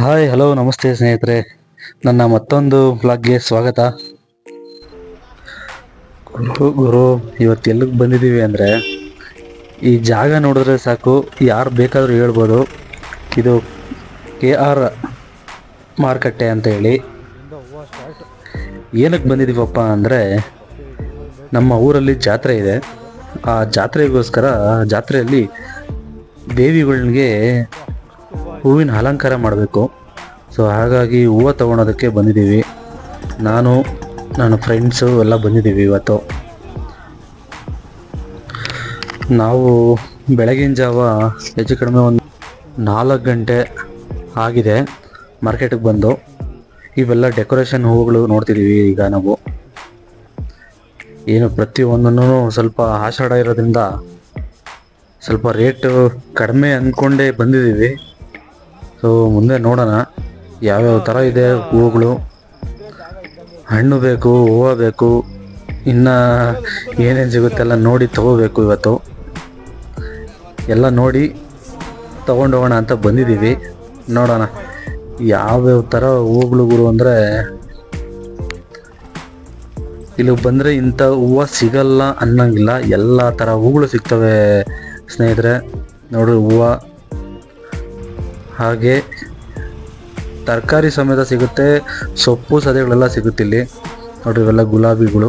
Hi hello ನಮಸ್ತೆ ಸ್ನೇಹಿತರೆ. ನನ್ನ ಮತ್ತೊಂದು ಬ್ಲಾಗ್ಗೆ ಸ್ವಾಗತ. ಗುರು ಗುರು, ಇವತ್ತು ಎಲ್ಲಿಗೆ ಬಂದಿದ್ದೀವಿ ಅಂದರೆ, ಈ ಜಾಗ ನೋಡಿದ್ರೆ ಸಾಕು, ಯಾರು ಬೇಕಾದರೂ ಹೇಳ್ಬೋದು. ಇದು ಕೆ ಆರ್ ಮಾರುಕಟ್ಟೆ ಅಂತ ಹೇಳಿ. ಏನಕ್ಕೆ ಬಂದಿದ್ದೀವಪ್ಪ ಅಂದರೆ, ನಮ್ಮ ಊರಲ್ಲಿ ಜಾತ್ರೆ ಇದೆ. ಆ ಜಾತ್ರೆಗೋಸ್ಕರ ಜಾತ್ರೆಯಲ್ಲಿ ದೇವಿಗಳಿಗೆ ಹೂವಿನ ಅಲಂಕಾರ ಮಾಡಬೇಕು. ಸೊ ಹಾಗಾಗಿ ಹೂವು ತೊಗೊಳೋದಕ್ಕೆ ಬಂದಿದ್ದೀವಿ. ನಾನು ನನ್ನ ಫ್ರೆಂಡ್ಸು ಎಲ್ಲ ಬಂದಿದ್ದೀವಿ ಇವತ್ತು. ನಾವು ಬೆಳಗಿನ ಜಾವ ಹೆಚ್ಚು ಕಡಿಮೆ ಒಂದು ನಾಲ್ಕು ಗಂಟೆ ಆಗಿದೆ ಮಾರ್ಕೆಟಿಗೆ ಬಂದು. ಇವೆಲ್ಲ ಡೆಕೋರೇಷನ್ ಹೂವುಗಳು ನೋಡ್ತಿದ್ದೀವಿ ಈಗ ನಾವು. ಏನು ಪ್ರತಿಯೊಂದನ್ನು ಸ್ವಲ್ಪ ಆಷಾಢ ಇರೋದ್ರಿಂದ ಸ್ವಲ್ಪ ರೇಟು ಕಡಿಮೆ ಅಂದ್ಕೊಂಡೇ ಬಂದಿದ್ದೀವಿ. ಸೊ ಮುಂದೆ ನೋಡೋಣ. ಯಾವ್ಯಾವ ಥರ ಇದೆ ಹೂವುಗಳು? ಹಣ್ಣು ಬೇಕು, ಹೂವು ಬೇಕು, ಇನ್ನು ಏನೇನು ಸಿಗುತ್ತೆಲ್ಲ ನೋಡಿ ತಗೋಬೇಕು ಇವತ್ತು. ಎಲ್ಲ ನೋಡಿ ತಗೊಂಡೋಗೋಣ ಅಂತ ಬಂದಿದ್ದೀವಿ. ನೋಡೋಣ. ಯಾವ್ಯಾವ ಥರ ಗುರು ಅಂದರೆ, ಇಲ್ಲಿ ಬಂದರೆ ಇಂಥ ಹೂವು ಸಿಗಲ್ಲ ಅನ್ನಂಗಿಲ್ಲ. ಎಲ್ಲ ಥರ ಹೂಗಳು ಸಿಗ್ತವೆ ಸ್ನೇಹಿತರೆ. ನೋಡಿ ಹೂವು. ಹಾಗೆ ತರಕಾರಿ ಸಮೇತ ಸಿಗುತ್ತೆ, ಸೊಪ್ಪು, ಸದೆಗಳೆಲ್ಲ ಸಿಗುತ್ತೆ ಇಲ್ಲಿ. ನೋಡಿ ಇವೆಲ್ಲ ಗುಲಾಬಿಗಳು,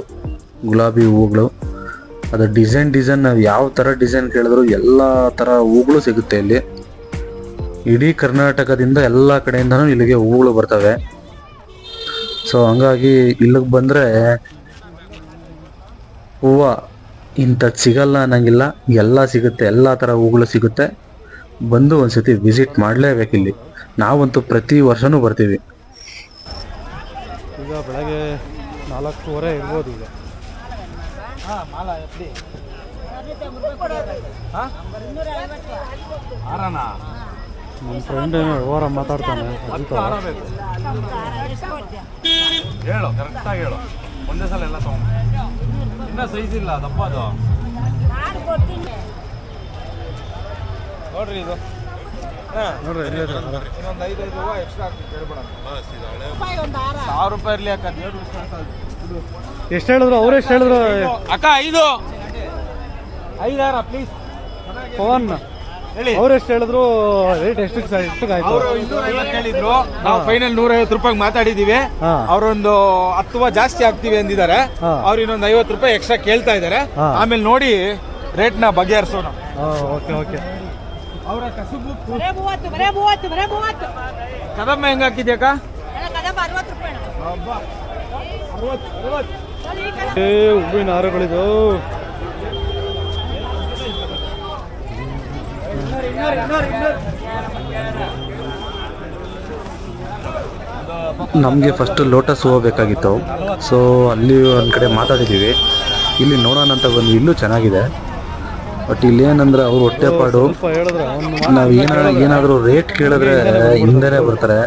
ಗುಲಾಬಿ ಹೂವುಗಳು. ಅದು ಡಿಸೈನ್ ಡಿಸೈನ್ ನಾವು ಯಾವ ಥರ ಡಿಸೈನ್ ಕೇಳಿದ್ರು ಎಲ್ಲ ಥರ ಹೂಗಳು ಸಿಗುತ್ತೆ ಇಲ್ಲಿ. ಇಡೀ ಕರ್ನಾಟಕದಿಂದ ಎಲ್ಲ ಕಡೆಯಿಂದನೂ ಇಲ್ಲಿಗೆ ಹೂಗಳು ಬರ್ತವೆ. ಸೊ ಹಂಗಾಗಿ ಇಲ್ಲಿಗೆ ಬಂದರೆ ಹೂವು ಇಂಥದ್ದು ಸಿಗಲ್ಲ ಅನ್ನಂಗಿಲ್ಲ. ಎಲ್ಲ ಸಿಗುತ್ತೆ, ಎಲ್ಲ ಥರ ಹೂಗಳು ಸಿಗುತ್ತೆ. ಬಂದು ಒಂದ್ಸತಿ ವಿಸಿಟ್ ಮಾಡಲೇಬೇಕು ಇಲ್ಲಿ. ನಾವಂತೂ ಪ್ರತಿ ವರ್ಷನೂ ಬರ್ತೀವಿ. ಈಗ ಬೆಳಗ್ಗೆ ನಾಲ್ಕೂವರೆ ಇರ್ಬೋದು ಈಗ. ನಮ್ಮ ಫ್ರೆಂಡ್ ಏನೋ ವ್ಯವಹಾರ ಮಾತಾಡ್ತಾನೆ ಹೇಳು ಕರೆಕ್ಟಾಗಿ ಹೇಳು. ಒಂದೇ ಸಲ ಎಲ್ಲ ತಗೊಂಡು. ಇನ್ನ ಸೈಜ್ ಇಲ್ಲ ದಪ್ಪ ಅದು. ನೋಡ್ರಿ ಇದು. ನೋಡ್ರಿ? ಇನ್ನೊಂದು ಐದು ಐದು ಹೂವು ಎಕ್ಸ್ಟ್ರಾ ಹಾಕ್ತೀನಿ ಕೇಳ್ಬೇಡ ಸಾವಿರ ರೂಪಾಯಿ ಇರಲಿ ಅಕ್ಕ ದೇವ್ರು ಎಷ್ಟು ಹೇಳಿದ್ರು? ಅವ್ರು ಎಷ್ಟು ಹೇಳಿದ್ರು? ಅಕ್ಕ ಐದು. ಐದಾರ ಪ್ಲೀಸ್ ಪವನ್ ಹೇಳಿ. ಅವ್ರು ಎಷ್ಟು ಹೇಳಿದ್ರು? ರೇಟ್ ಎಷ್ಟು ಎಷ್ಟಕ್ಕೆ ಆಯ್ತು? ಅವರು ಇನ್ನೂರ ಐವತ್ತು ಹೇಳಿದ್ರು. ನಾವು ಫೈನಲ್ ನೂರ ಐವತ್ತು ರೂಪಾಯಿ ಮಾತಾಡಿದೀವಿ. ಅವರೊಂದು ಹತ್ತು ಜಾಸ್ತಿ ಆಗ್ತೀವಿ ಅಂದಿದ್ದಾರೆ. ಅವ್ರು ಇನ್ನೊಂದು ಐವತ್ತು ರೂಪಾಯಿ ಎಕ್ಸ್ಟ್ರಾ ಕೇಳ್ತಾ ಇದ್ದಾರೆ. ಆಮೇಲೆ ನೋಡಿ ರೇಟ್ನ ಬಗೆಹರಿಸೋಣ. Okay okay. ಅವರ ಕಸುಬು ಬರೇ ಮೂವತ್ತು ಬರೇ ಮೂವತ್ತು ಬರೇ ಮೂವತ್ತು. ಕದಮ್ಮ ಹೆಂಗ್ ಹಾಕಿದ್ಯಾಕ ಅಲ್ಲ ಕದಮ್ಮ ಅರವತ್ತು ರೂಪಾಯಿ ಏ ಹೂವಿನ ಹಾರಗಳಿದು. ನಮಗೆ ಫಸ್ಟ್ ಲೋಟಸ್ ಹೂವು ಬೇಕಾಗಿತ್ತು. ಸೊ ಅಲ್ಲಿ ಒಂದು ಕಡೆ ಮಾತಾಡಿದ್ದೀವಿ ಇಲ್ಲಿ ನೋಡೋಣ ಅಂತ ಬಂದು ಇಲ್ಲೂ ಚೆನ್ನಾಗಿದೆ. ಬಟ್ ಇಲ್ಲಿ ಏನಂದ್ರೆ ಅವ್ರು ಹೊಟ್ಟೆಪಾಡು ನಾವು ಏನಾರ ಏನಾದರೂ ರೇಟ್ ಕೇಳಿದ್ರೆ ಹಿಂದೆನೇ ಬರ್ತಾರೆ.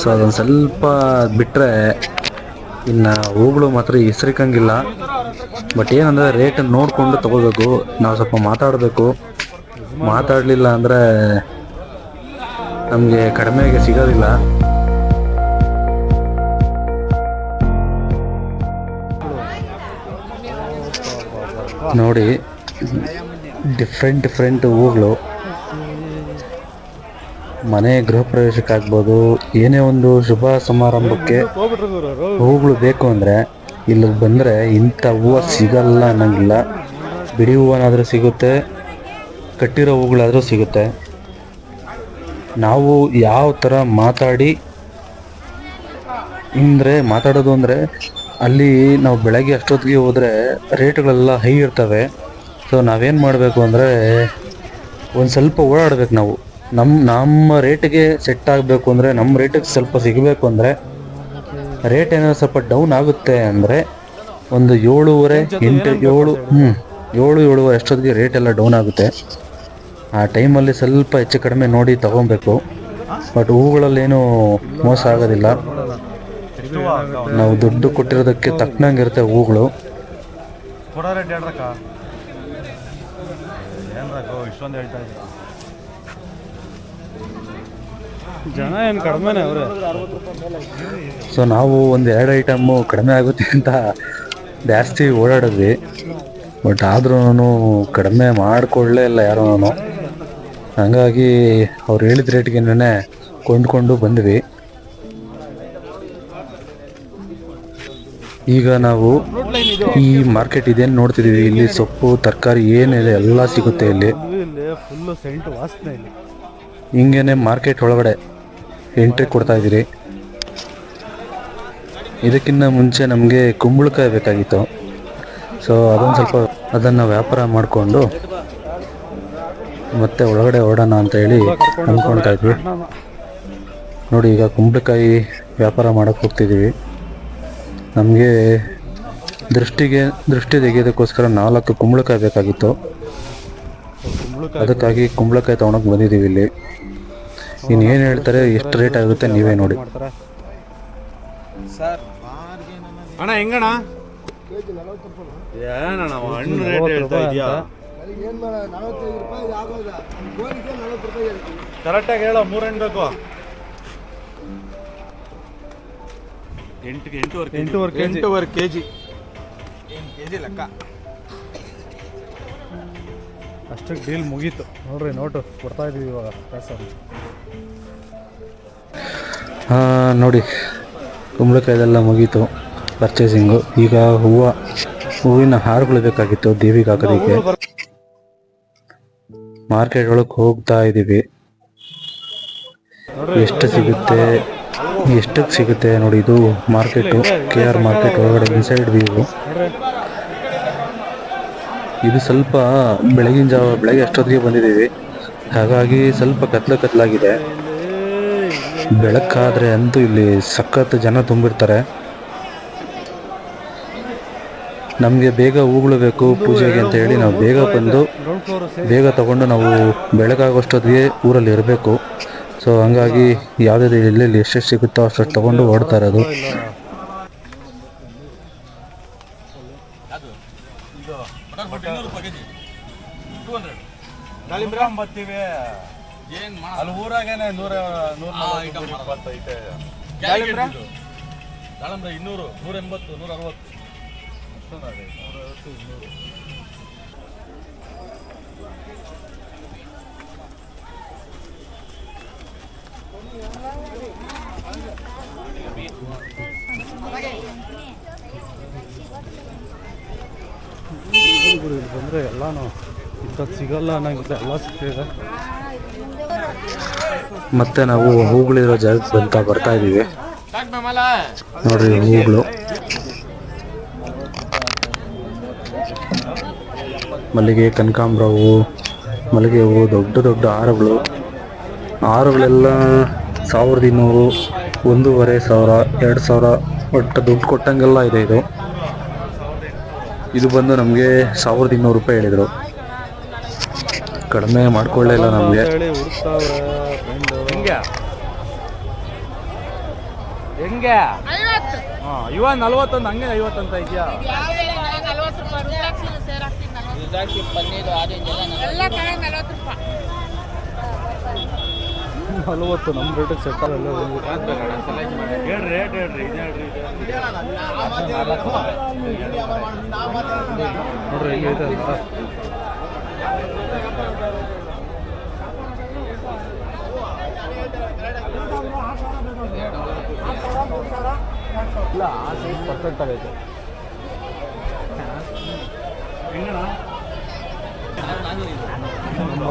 ಸೊ ಅದೊಂದು ಸ್ವಲ್ಪ ಬಿಟ್ಟರೆ ಇನ್ನು ಹೂಗಳು ಮಾತ್ರ ಹೆಸರಿಕಂಗಿಲ್ಲ ಬಟ್ ಏನಂದರೆ ರೇಟ್ ನೋಡಿಕೊಂಡು ತಗೋಬೇಕು. ನಾವು ಸ್ವಲ್ಪ ಮಾತಾಡಬೇಕು. ಮಾತಾಡಲಿಲ್ಲ ಅಂದರೆ ನಮಗೆ ಕಡಿಮೆಗೆ ಸಿಗೋದಿಲ್ಲ. ನೋಡಿ ಡಿಫ್ರೆಂಟ್ ಡಿಫ್ರೆಂಟ್ ಹೂಗಳು ಮನೆ ಗೃಹ ಪ್ರವೇಶಕ್ಕಾಗ್ಬೋದು, ಏನೇ ಒಂದು ಶುಭ ಸಮಾರಂಭಕ್ಕೆ ಹೂಗಳು ಬೇಕು ಅಂದರೆ ಇಲ್ಲಿಗೆ ಬಂದರೆ ಇಂಥ ಹೂವು ಸಿಗಲ್ಲ ಅನ್ನಂಗಿಲ್ಲ. ಬಿಡಿ ಹೂವನಾದರೂ ಸಿಗುತ್ತೆ, ಕಟ್ಟಿರೋ ಹೂಗಳಾದರೂ ಸಿಗುತ್ತೆ. ನಾವು ಯಾವ ಥರ ಮಾತಾಡಿ ಅಂದರೆ ಮಾತಾಡೋದು ಅಂದರೆ, ಅಲ್ಲಿ ನಾವು ಬೆಳಗ್ಗೆ ಅಷ್ಟೊತ್ತಿಗೆ ಹೋದರೆ ರೇಟ್ಗಳೆಲ್ಲ ಹೈ ಇರ್ತವೆ. ಸೊ ನಾವೇನು ಮಾಡಬೇಕು ಅಂದರೆ ಒಂದು ಸ್ವಲ್ಪ ಓಡಾಡಬೇಕು ನಾವು. ನಮ್ಮ ನಮ್ಮ ರೇಟಿಗೆ ಸೆಟ್ ಆಗಬೇಕು ಅಂದರೆ ನಮ್ಮ ರೇಟಿಗೆ ಸ್ವಲ್ಪ ಸಿಗಬೇಕು ಅಂದರೆ, ರೇಟ್ ಏನಾದ್ರು ಸ್ವಲ್ಪ ಡೌನ್ ಆಗುತ್ತೆ ಅಂದರೆ, ಒಂದು ಏಳುವರೆ ಎಂಟು, ಏಳು ಹ್ಞೂ ಏಳು, ಏಳುವರೆ ಅಷ್ಟೊತ್ತಿಗೆ ರೇಟ್ ಎಲ್ಲ ಡೌನ್ ಆಗುತ್ತೆ. ಆ ಟೈಮಲ್ಲಿ ಸ್ವಲ್ಪ ಹೆಚ್ಚು ಕಡಿಮೆ ನೋಡಿ ತಗೊಬೇಕು. ಬಟ್ ಹೂಗಳಲ್ಲೇನು ಮೋಸ ಆಗೋದಿಲ್ಲ. ನಾವು ದುಡ್ಡು ಕೊಟ್ಟಿರೋದಕ್ಕೆ ತಕ್ಕನಂಗಿರುತ್ತೆ ಹೂಗಳು. ಇಷ್ಟೊಂದು ಹೇಳ್ತಾ ಜನ ಏನು ಕಡಿಮೆನೆ ಅವರೇ? ಸೊ ನಾವು ಒಂದು ಎರಡು ಐಟಮ್ಮು ಕಡಿಮೆ ಆಗುತ್ತೆ ಅಂತ ಜಾಸ್ತಿ ಓಡಾಡಿದ್ವಿ. ಬಟ್ ಆದ್ರೂ ಕಡಿಮೆ ಮಾಡಿಕೊಳ್ಳೇ ಇಲ್ಲ ಯಾರೂ ಹಂಗಾಗಿ ಅವ್ರು ಹೇಳಿದ ರೇಟ್ಗೆನೇ ಕೊಂಡ್ಕೊಂಡು ಬಂದ್ವಿ. ಈಗ ನಾವು ಈ ಮಾರ್ಕೆಟ್ ಇದೆ ನೋಡ್ತಿದೀವಿ? ಇಲ್ಲಿ ಸೊಪ್ಪು, ತರಕಾರಿ ಏನಿದೆ ಎಲ್ಲ ಸಿಗುತ್ತೆ ಇಲ್ಲಿ. ಹಿಂಗೇನೆ ಮಾರ್ಕೆಟ್ ಒಳಗಡೆ ಎಂಟ್ರಿ ಕೊಡ್ತಾ ಇದ್ದೀರಿ. ಇದಕ್ಕಿಂತ ಮುಂಚೆ ನಮಗೆ ಕುಂಬಳಕಾಯಿ ಬೇಕಾಗಿತ್ತು. ಸೊ ಅದೊಂದು ಸ್ವಲ್ಪ ಅದನ್ನು ವ್ಯಾಪಾರ ಮಾಡಿಕೊಂಡು ಮತ್ತೆ ಒಳಗಡೆ ಓಡೋಣ ಅಂತ ಹೇಳಿ ಅಂದ್ಕೊಳ್ತಾ ಇದ್ವಿ ನೋಡಿ, ಈಗ ಕುಂಬಳಕಾಯಿ ವ್ಯಾಪಾರ ಮಾಡೋಕ್ಕೆ ಹೋಗ್ತಿದ್ದೀವಿ ನಮಗೆ ದೃಷ್ಟಿಗೆ ದೃಷ್ಟಿ ತೆಗೆಯೋದಕ್ಕೋಸ್ಕರ ನಾಲ್ಕು ಕುಂಬಳಕಾಯಿ ಬೇಕಾಗಿತ್ತು. ಅದಕ್ಕಾಗಿ ಕುಂಬಳಕಾಯಿ ತೊಗೊಳಕ್ಕೆ ಬಂದಿದ್ದೀವಿ ಇಲ್ಲಿ. ಇನ್ನು ಏನು ಹೇಳ್ತಾರೆ ಎಷ್ಟು ರೇಟ್ ಆಗುತ್ತೆ ನೀವೇ ನೋಡಿ. ಅಣ್ಣ ಹೆಂಗಣ್ಣ? ಏನಣ್ಣ ಹಣ್ಣು ರೇಟ್ ನಲವತ್ತು ಹೇಳ್ತಾ ರೂಪಾಯಿ ಇದೆಯಾ? ಅಂತ. ಕರೆಕ್ಟಾಗಿ ಹೇಳೋ ಮೂರು ಹಣ್ಣು ಬೇಕು. ಎಂಟು ಎಂಟೂವರೆ ಎಂಟೂವರೆ ಕೆ ಜಿ ಕೆ ಜಿ ಲೆಕ್ಕ? ಅಷ್ಟಕ್ಕೆ ಡೀಲ್ ಮುಗೀತು. ನೋಡ್ರಿ ನೋಟು ಕೊಡ್ತಾ ಇದೀವಿ ಇವಾಗ. ಕಾಸು ಹಾಂ ನೋಡಿ. ಕುಂಬಳಕಾಯ್ದೆಲ್ಲ ಮುಗೀತು. ಪರ್ಚೇಸಿಂಗು ಈಗ ಹೂವು ಹೂವಿನ ಹಾರಗಳು ಬೇಕಾಗಿತ್ತು ದೇವಿಗೆ ಹಾಕೋದಕ್ಕೆ. ಮಾರ್ಕೆಟ್ ಒಳಗೆ ಹೋಗ್ತಾ ಇದ್ದೀವಿ ಎಷ್ಟು ಸಿಗುತ್ತೆ? ಎಷ್ಟಕ್ಕೆ ಸಿಗುತ್ತೆ ನೋಡಿ ಇದು ಮಾರ್ಕೆಟು ಕೆ ಆರ್ ಮಾರ್ಕೆಟ್ ಒಳಗಡೆ ಇನ್ಸೈಡ್ ವ್ಯೂ ಇದು ಸ್ವಲ್ಪ ಬೆಳಗಿನ ಜಾವ, ಬೆಳಗ್ಗೆ ಅಷ್ಟೊತ್ತಿಗೆ ಬಂದಿದ್ದೀವಿ. ಹಾಗಾಗಿ ಸ್ವಲ್ಪ ಕತ್ಲು ಕತ್ಲಾಗಿದೆ. ಬೆಳಕಾದ್ರೆ ಅಂತೂ ಇಲ್ಲಿ ಸಖತ್ ಜನ ತುಂಬಿರ್ತಾರೆ. ನಮಗೆ ಬೇಗ ಹೂಗಳು ಬೇಕು ಪೂಜೆಗೆ ಅಂತ ಹೇಳಿ ನಾವು ಬೇಗ ಬಂದು, ಬೇಗ ತಗೊಂಡು ನಾವು ಬೆಳಗಾಗೋಷ್ಟೊತ್ತಿಗೆ ಊರಲ್ಲಿ ಇರಬೇಕು. ಸೊ ಹಂಗಾಗಿ ಯಾವುದೇ ಎಲ್ಲೆಲ್ಲಿ ಎಷ್ಟೆಷ್ಟು ಸಿಗುತ್ತೋ ಅಷ್ಟು ತಗೊಂಡು ಓಡ್ತಾ ಅದು ಇನ್ನೂರು ನೂರ ಎಂಬತ್ತು ನೂರ ಇಪ್ಪತ್ತೈತೆ ದಾಳಿಂಬ್ರ ದಾಳಿಂಬ್ರ ಇನ್ನೂರು ಅರವತ್ತು ಗುರು ಇಲ್ಲಿ ಬಂದರೆ ಎಲ್ಲಾನು ಇಂಥದ್ದು ಸಿಗಲ್ಲ ಅನ್ನೋಂಗಿಲ್ಲ ಎಲ್ಲ ಸಿಗ್ತಿದೆ ಮತ್ತೆ ನಾವು ಹೂಗಳಿರೋ ಜಾಗಕ್ಕೆ ಬಂತ ಬರ್ತಾ ಇದ್ದೀವಿ. ನೋಡ್ರಿ ಹೂಗಳು. ಮಲ್ಲಿಗೆ ಕನಕಾಂಬ್ರ ಹೂವು ಮಲ್ಲಿಗೆ ಹೂವು ದೊಡ್ಡ ದೊಡ್ಡ ಹಾರಗಳು ಹಾರಗಳೆಲ್ಲ ಸಾವಿರದ ಇನ್ನೂರು, ಒಂದೂವರೆ ಸಾವಿರ, ಎರಡು ಸಾವಿರ ಒಟ್ಟು ದುಡ್ಡು ಕೊಟ್ಟಂಗೆಲ್ಲ ಇದೆ ಇದು. ಇದು ಬಂದು ನಮಗೆ ಸಾವಿರದ ಇನ್ನೂರು ರೂಪಾಯಿ ಹೇಳಿದರು. ಕಡಿಮೆ ಮಾಡ್ಕೊಳ್ಳೇ ಇಲ್ಲ ನಮಗೆ. ಹೆಂಗೆ? ಇವ ನಲ್ವತ್ತೊಂದು ಹಂಗೆ ಐವತ್ತಂತ ಇದೆಯಾ? ಪನ್ನೀರು ಎಲ್ಲ ಕಡೆ ನಲ್ವತ್ತು ರೂಪಾಯಿ. ನಲವತ್ತು ನಮ್ಮ ರೇಟಿಗೆ ಸೆಟ್ ಆಗಲ್ಲ ನೋಡ್ರಿ ಹೆಂಗೈತೆ ಇಲ್ಲ ಆ ಪರ್ಫೆಕ್ಟ್ ಆಗೈತೆ ನಮ್ಮ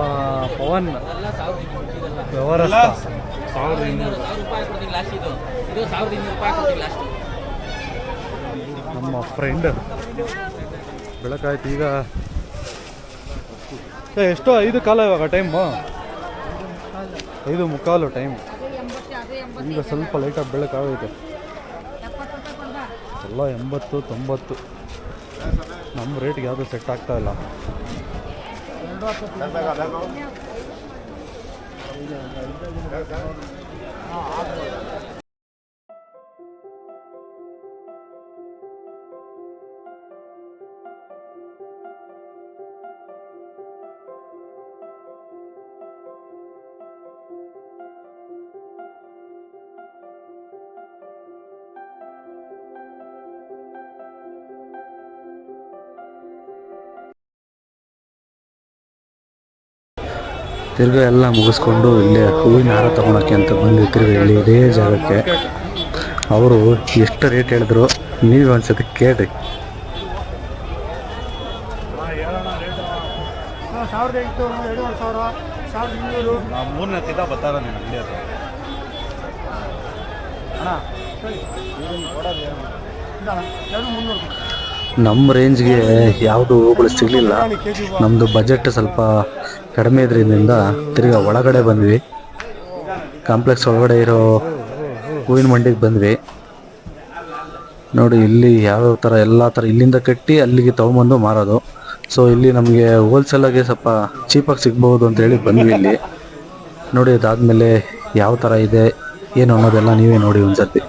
ಪವನ್. ಸಾವಿರದ ಇನ್ನೂರು. ನಮ್ಮ ಫ್ರೆಂಡ್ ಬೆಳಕಾಯ್ತು ಈಗ. ಏ, ಎಷ್ಟೋ ಐದು ಕಾಲ ಇವಾಗ ಟೈಮು ಐದು ಮುಕ್ಕಾಲು ಟೈಮ್ ಈಗ ಸ್ವಲ್ಪ ಲೈಟಾಗಿ ಬೆಳಕಾಗೈತೆ ಎಲ್ಲ ಎಂಬತ್ತು ತೊಂಬತ್ತು. ನಮ್ಮ ರೇಟ್ಗೆ ಯಾವುದು ಸೆಟ್ ಆಗ್ತಾ ಇಲ್ಲ. 아, 아름 다. ತಿರ್ಗಾ ಎಲ್ಲ ಮುಗಿಸ್ಕೊಂಡು ಇಲ್ಲೇ ಹೂವಿನ ಹಾರ ತೊಗೊಳಕ್ಕೆ ಅಂತ ಬಂದ್ವಿ ತಿರ್ಗ ಇಲ್ಲಿ ಇದೇ ಜಾಗಕ್ಕೆ. ಅವರು ಎಷ್ಟು ರೇಟ್ ಹೇಳಿದ್ರು? ನೀವು ಒಂದ್ಸತಿ ಕೇಳ್ರಿ. ಸಾವಿರದ ಎಂಟುನೂರು ಎರಡೂವರೆ ಸಾವಿರ ಸಾವಿರದ ಇನ್ನೂರು ಮೂರನೇ ತಿಂದ ಬರ್ತಾರ ನೀನು ಅಂಗಡಿ ಹತ್ರ ಎರಡು ಮುನ್ನೂರು ನಮ್ಮ ರೇಂಜ್ಗೆ ಯಾವುದು ಹೂಗಳು ಸಿಗಲಿಲ್ಲ. ನಮ್ಮದು ಬಜೆಟ್ ಸ್ವಲ್ಪ ಕಡಿಮೆ ಇದ್ರಿಂದ ತಿರ್ಗಾ ಒಳಗಡೆ ಬಂದ್ವಿ. ಕಾಂಪ್ಲೆಕ್ಸ್ ಒಳಗಡೆ ಇರೋ ಹೂವಿನ ಮಂಡಿಗೆ ಬಂದ್ವಿ. ನೋಡಿ ಇಲ್ಲಿ ಯಾವ್ಯಾವ ಥರ ಎಲ್ಲ ಥರ ಇಲ್ಲಿಂದ ಕಟ್ಟಿ ಅಲ್ಲಿಗೆ ತೊಗೊಂಬಂದು ಮಾರೋದು. ಸೊ ಇಲ್ಲಿ ನಮಗೆ ಹೋಲ್ಸೇಲಾಗಿ ಸ್ವಲ್ಪ ಚೀಪಾಗಿ ಸಿಗ್ಬೋದು ಅಂತೇಳಿ ಬಂದ್ವಿ ಇಲ್ಲಿ. ನೋಡಿ ಅದಾದಮೇಲೆ ಯಾವ ಥರ ಇದೆ, ಏನು ಅನ್ನೋದೆಲ್ಲ ನೀವೇ ನೋಡಿ ಒಂದು ಸರ್ತಿ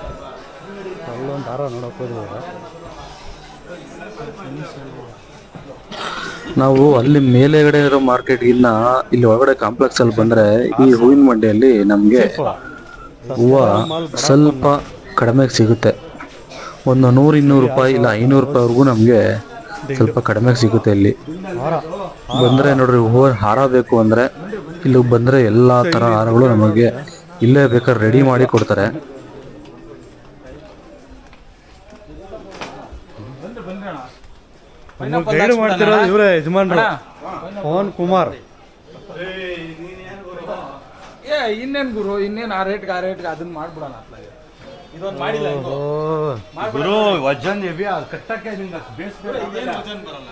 ನಾವು ಅಲ್ಲಿ ಮೇಲೆಗಡೆ ಇರೋ ಮಾರ್ಕೆಟ್ಗಿನ್ನ ಇಲ್ಲಿ ಒಳಗಡೆ ಕಾಂಪ್ಲೆಕ್ಸ್ ಅಲ್ಲಿ ಬಂದ್ರೆ ಈ ಹೂವಿನ ಮಂಡಿಯಲ್ಲಿ ನಮಗೆ ಹೂವು ಸ್ವಲ್ಪ ಕಡಿಮೆಗೆ ಸಿಗುತ್ತೆ. ಒಂದು ನೂರು, ಇನ್ನೂರು ರೂಪಾಯಿ ಇಲ್ಲ ಐನೂರು ರೂಪಾಯಿವರೆಗೂ ನಮಗೆ ಸ್ವಲ್ಪ ಕಡಿಮೆಗೆ ಸಿಗುತ್ತೆ ಇಲ್ಲಿ. ಬಂದ್ರೆ ಬಂದರೆ ನೋಡ್ರಿ ಹೂವ ಹಾರ ಬೇಕು ಅಂದರೆ ಇಲ್ಲಿ ಬಂದರೆ ಎಲ್ಲ ಥರ ಹಾರಗಳು ನಮಗೆ ಇಲ್ಲೇ ಬೇಕಾದ್ರೆ ರೆಡಿ ಮಾಡಿ ಕೊಡ್ತಾರೆ. ಗೈಡ್ ಮಾಡ್ತಿರೋದು ಇವರೇ ಯಜಮಾನ್ರು. ಪವನ್ ಕುಮಾರ್. ಏ ಇನ್ನೇನ್ ಗುರು? ಇನ್ನೇನ್ ಆ ರೇಟ್ಗೆ ಆ ರೇಟ್ಗೆ ಅದನ್ನ ಮಾಡ್ಬಿಡೋಣ ಅತ್ಲಾಗೆ ಇದೊಂದು ಮಾಡಿಲ್ಲ ಇದು. ಗುರು ವಜನ್ ಹೆವಿ ಕಟ್ಟಕ್ಕೆ ನಿಂಗೆ ಇದೇನ್ ವಜನ್ ಬರಲ್ಲ?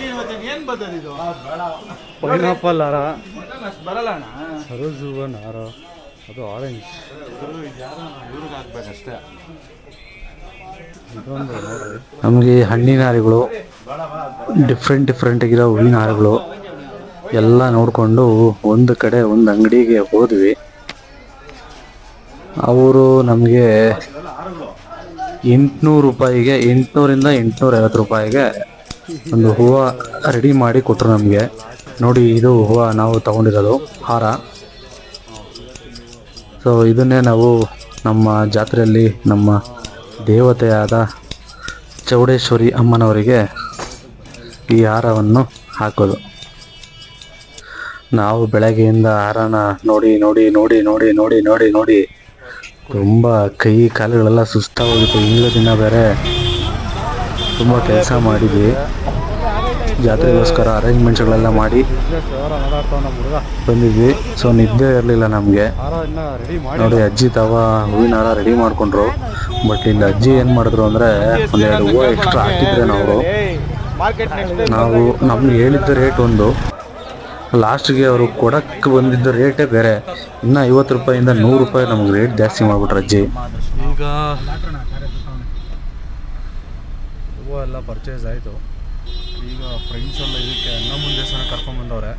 ಏನ್ ವಜನ್? ಏನ್ ಬರ್ತದೆ ಇದು? ಪೈನಾಪಲ್ ಹಾರ. ವಜನ್ ಅಷ್ಟ್ ಬರಲ್ಲ ಅಣ್ಣ. ಸರೋಜುವನ್ ಹಾರ. ಅದು ಆರೆಂಜ್ ಇವ್ರಿಗೆ ಹಾಕ್ಬೇಕಷ್ಟೇ ನಮಗೆ ಹಣ್ಣಿನ ಹಾರಗಳು ಡಿಫ್ರೆಂಟ್ ಡಿಫ್ರೆಂಟ್ ಆಗಿರೋ ಹೂವಿನ ಹಾರಗಳು ಎಲ್ಲ ನೋಡಿಕೊಂಡು ಒಂದು ಕಡೆ ಒಂದು ಅಂಗಡಿಗೆ ಹೋದ್ವಿ. ಅವರು ನಮಗೆ ಎಂಟುನೂರು ರೂಪಾಯಿಗೆ, ಎಂಟುನೂರಿಂದ ಎಂಟುನೂರ ಐವತ್ತು ರೂಪಾಯಿಗೆ ಒಂದು ಹೂವು ರೆಡಿ ಮಾಡಿ ಕೊಟ್ಟರು ನಮಗೆ. ನೋಡಿ, ಇದು ಹೂವು ನಾವು ತಗೊಂಡಿರೋದು, ಹಾರ. ಸೊ ಇದನ್ನೇ ನಾವು ನಮ್ಮ ಜಾತ್ರೆಯಲ್ಲಿ ನಮ್ಮ ದೇವತೆಯಾದ ಚೌಡೇಶ್ವರಿ ಅಮ್ಮನವರಿಗೆ ಈ ಹಾರವನ್ನು ಹಾಕೋದು. ನಾವು ಬೆಳಗ್ಗೆಯಿಂದ ಹಾರನ ನೋಡಿ ನೋಡಿ ನೋಡಿ ನೋಡಿ ನೋಡಿ ನೋಡಿ ನೋಡಿ ತುಂಬ ಕೈ ಕಾಲುಗಳೆಲ್ಲ ಸುಸ್ತಾಗೋಗಿತ್ತು ಹಿಂದಿನ ದಿನ ಬೇರೆ. ತುಂಬ ಕೆಲಸ ಮಾಡಿದ್ವಿ. ಜಾತ್ರೆಗೋಸ್ಕರ ಅರೇಂಜ್ಮೆಂಟ್ಸ್ಗಳೆಲ್ಲ ಮಾಡಿ ಬಂದಿದ್ವಿ. ಸೊ ನಿದ್ದೆ ಇರಲಿಲ್ಲ ನಮಗೆ. ನೋಡಿ, ಅಜ್ಜಿ ತವ ಹೂವಿನ ಹಾರ ರೆಡಿ ಮಾಡ್ಕೊಂಡ್ರು. ಬಟ್ ಇಲ್ಲಿ ಅಜ್ಜಿ ಏನು ಮಾಡಿದ್ರು ಅಂದರೆ ಒಂದೆರಡು ಹೂವು ಎಕ್ಸ್ಟ್ರಾ ಹಾಕಿದ್ರೆ ನಾವು ನಾವು, ನಮ್ಗೆ ಹೇಳಿದ್ದ ರೇಟ್ ಒಂದು. ಲಾಸ್ಟ್ಗೆ ಅವರು ಕೊಡಕ್ಕೆ ಬಂದಿದ್ದ ರೇಟೇ ಬೇರೆ. ಇನ್ನು ಐವತ್ತು ರೂಪಾಯಿಂದ ನೂರು ರೂಪಾಯಿ ನಮ್ಗೆ ರೇಟ್ ಜಾಸ್ತಿ ಮಾಡ್ಬಿಟ್ರು ಅಜ್ಜಿ. ಈಗ ಎಲ್ಲ ಪರ್ಚೇಸ್ ಆಯಿತು. ಈಗ ಫ್ರೆಂಡ್ಸ್ ಎಲ್ಲ ಇದಕ್ಕೆ ಅನ್ನ ಮುಂದೆ ಸಹ ಕರ್ಕೊಂಬಂದವ್ರೆ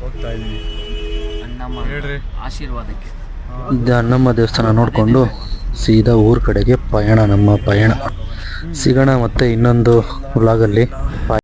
ಹೋಗ್ತಾ ಇದ್ದೀವಿ ಅಣ್ಣಮ್ಮ ಹೇಳ್ರಿ. ಆಶೀರ್ವಾದಕ್ಕೆ. ಇದು ಅಣ್ಣಮ್ಮ ದೇವಸ್ಥಾನ ನೋಡಿಕೊಂಡು ಸೀದಾ ಊರ ಕಡೆಗೆ ಪಯಣ ನಮ್ಮ ಪಯಣ. ಸಿಗೋಣ ಮತ್ತೆ ಇನ್ನೊಂದು ವ್ಲಾಗಲ್ಲಿ